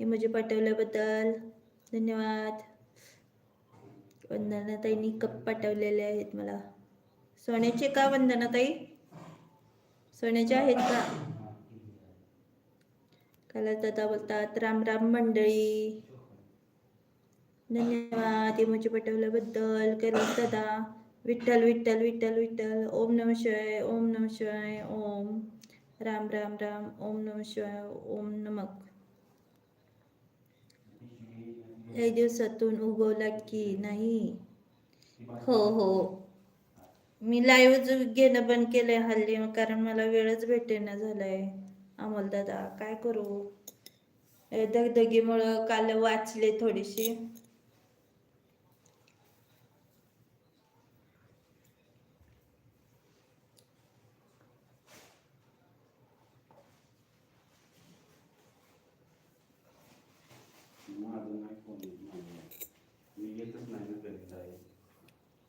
Emoji पाठवल्याबद्दल धन्यवाद. वंदनाताईंनी cup पाठवलेले आहेत मला. सोन्याचे का वंदनाताई? सोन्याचे आहेत का? कैलास दादा बोलतात राम राम मंडळी. धन्यवाद इमोजी पाठवल्याबद्दल. कैलास दादा विठ्ठल विठ्ठल विठ्ठल विठ्ठल. ओम नम शिवाय ओम नम शिवाय ओम. राम राम राम ओम नम शिवाय ओम नमक या दिवसातून उगवला की नाही? हो हो. मी लाईव्ह घेणं बंद केलंय हल्ली कारण मला वेळच भेटेना झालाय. अमोल दादा काय करू? हे दगदगीमुळं काल वाचले थोडीशी माझं नाही फोन येत नाही मी येतच नाही ना घरी काय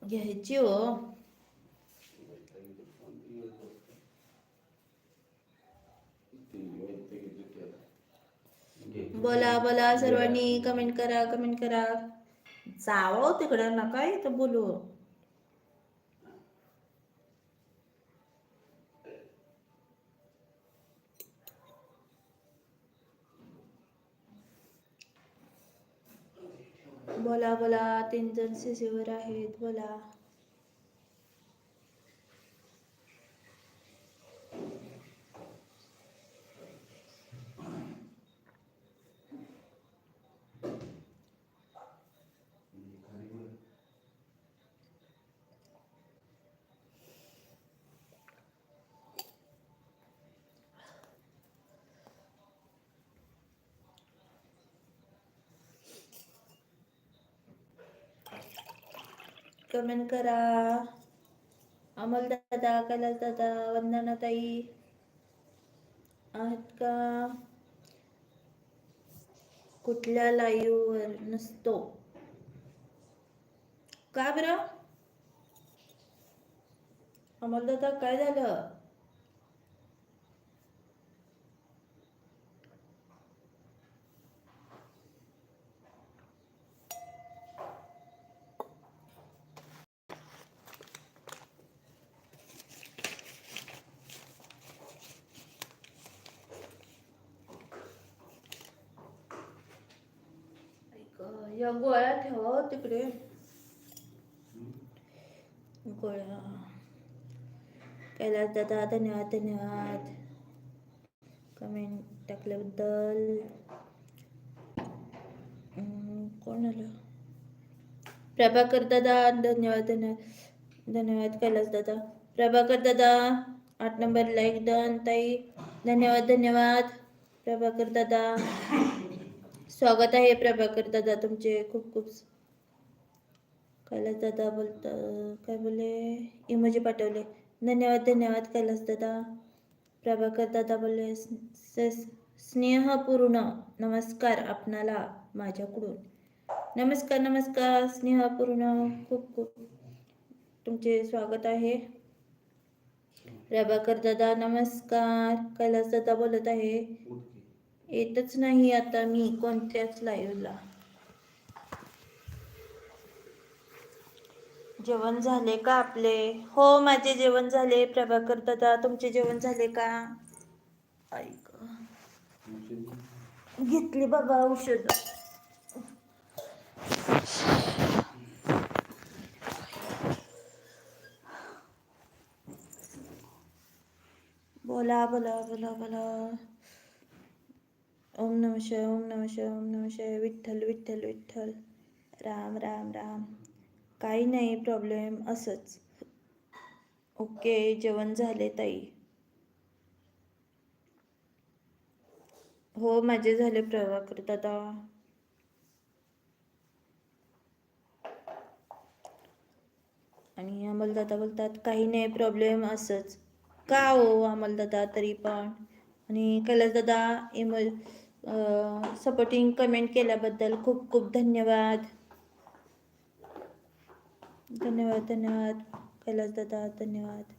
घ्यायची हो बोला बोला सर्वांनी कमेंट करा कमेंट करा. जावं हो तिकडं नका इथं बोलू. बोला बोला तीन जण सीसीवर आहेत बोला. कमेंट करा. अमोल दादा कैलास दादा वंदना ताई आहेत का? कुठल्या लाईव्ह वर नसतो. का बरं? अमोल दादा काय झालं ऐक, या गोळ्या ठेवा हो तिकडे. गोळ्या. कैलास दादा धन्यवाद धन्यवाद. कमेंट टाकल्याबद्दल. कोण आलं? प्रभाकर दादा धन्यवाद धन्यवाद धन्यवाद कैलास दादा. प्रभाकर दादा आठ नंबर लाईक डन ताई. धन्यवाद धन्यवाद. प्रभाकर दादा. स्वागत आहे प्रभाकर दादा तुमचे. खूप खूप कैलास दादा बोलता काय बोलले? इमोजी पाठवले. धन्यवाद धन्यवाद कैलास दादा. प्रभाकर दादा बोलले स्नेहपूर्ण नमस्कार आपणाला माझ्याकडून. नमस्कार नमस्कार स्नेहपूर्ण. खूप खूप तुमचे स्वागत आहे. प्रभाकर दादा नमस्कार. कैलास दादा बोलत आहे. येतच नाही आता मी कोणत्याच लाईव्हला जेवण झाले का आपले? हो माझे जेवण झाले. प्रभाकर दादा तुमचे जेवण झाले का? ऐक घेतली बाबा औषध. बोला बोला बोला बोला. ओम नम शिवाय ओम नम शिवाय ओम नम शिवाय विठ्ठल विठ्ठल विठ्ठल. राम राम राम. काही नाही प्रॉब्लेम असंच. ओके जेवण झाले ताई. हो माझे झाले प्रभाकर दादा आणि अमलदादा बोलतात काही नाही प्रॉब्लेम असंच. का हो अमलदादा तरी पण. आणि कैलासदादा इमर सपोर्टिंग कमेंट केल्याबद्दल खूप खूप धन्यवाद. धन्यवाद धन्यवाद. कैलासदादा धन्यवाद.